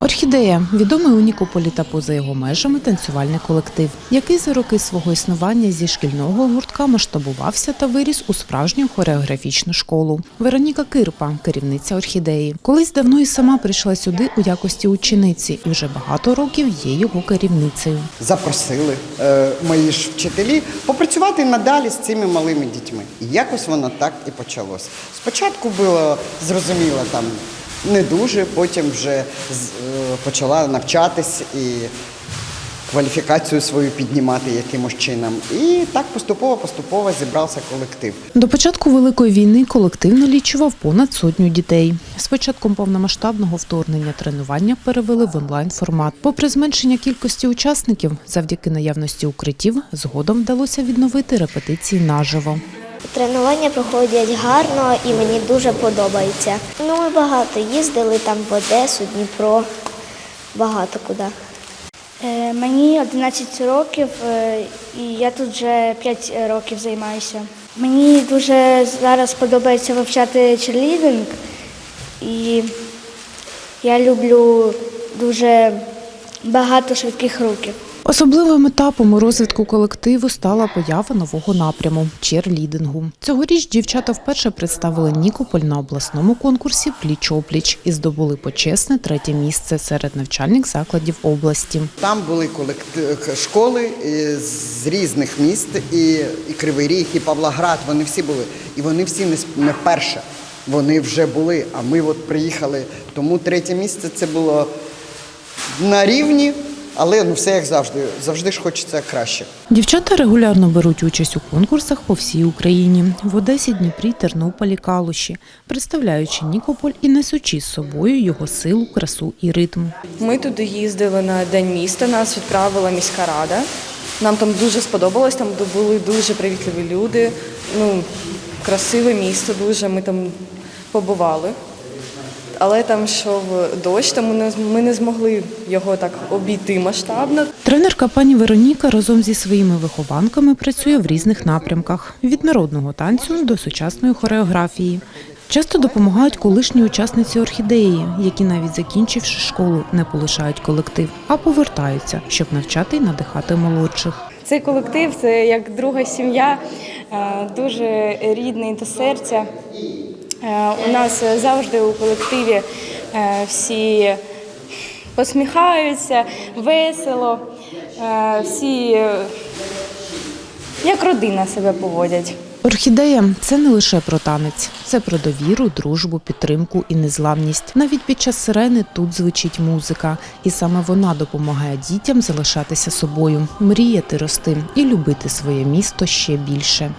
Орхідея відомий у Нікополі та поза його межами танцювальний колектив, який за роки свого існування зі шкільного гуртка масштабувався та виріс у справжню хореографічну школу. Вероніка Кирпа, керівниця орхідеї, колись давно і сама прийшла сюди у якості учениці, і вже багато років є його керівницею. запросили е, мої ж вчителі попрацювати надалі з цими малими дітьми. І якось воно так і почалося. Спочатку було зрозуміло там не дуже, потім вже е, почала навчатись і кваліфікацію свою піднімати якимось чином. І так поступово-поступово зібрався колектив. До початку великої війни колектив налічував понад сотню дітей. З початком повномасштабного вторгнення тренування перевели в онлайн формат. Попри зменшення кількості учасників, завдяки наявності укриттів, згодом вдалося відновити репетиції наживо. Тренування проходять гарно і мені дуже подобається. Ну, ми багато їздили там в Одесу, Дніпро, багато куди. Е, Мені 11 років, е, і я тут вже 5 років займаюся. Мені дуже зараз подобається вивчати черлідинг, і я люблю дуже багато швидких рухів. Особливим етапом у розвитку колективу стала поява нового напряму черлідингу. Цьогоріч дівчата вперше представили Нікополь на обласному конкурсі Пліч-опліч і здобули почесне третє місце серед навчальних закладів області. Там були школи е, з різних міст, і, і Кривий Ріг, і Павлоград, вони всі були. І вони всі не вперше. Вони вже були, а ми от приїхали. Тому третє місце це було на рівні, але ну все як завжди. Завжди ж хочеться краще. Дівчата регулярно беруть участь у конкурсах по всій Україні в Одесі, Дніпрі, Тернополі, Калуші, представляючи Нікополь і несучи з собою його силу, красу і ритм. Ми туди їздили на День міста, нас відправила міська рада. Нам там дуже сподобалось, там були дуже привітливі люди. Ну, красиве місто дуже, ми там побували. Але там йшов дощ, тому не- ми не змогли його так обійти масштабно. Тренерка пані Вероніка разом зі своїми вихованками працює в різних напрямках від народного танцю до сучасної хореографії. Часто допомагають колишні учасниці орхідеї, які навіть закінчивши школу, не полишають колектив, а повертаються, щоб навчати і надихати молодших. Цей колектив це як друга сім'я, дуже рідний до серця. Е, У нас завжди у колективі е, всі посміхаються, весело, е, всі як родина себе поводять. Орхідея це не лише про танець, це про довіру, дружбу, підтримку і незламність. Навіть під час сирени тут звучить музика, і саме вона допомагає дітям залишатися собою, мріяти рости і любити своє місто ще більше.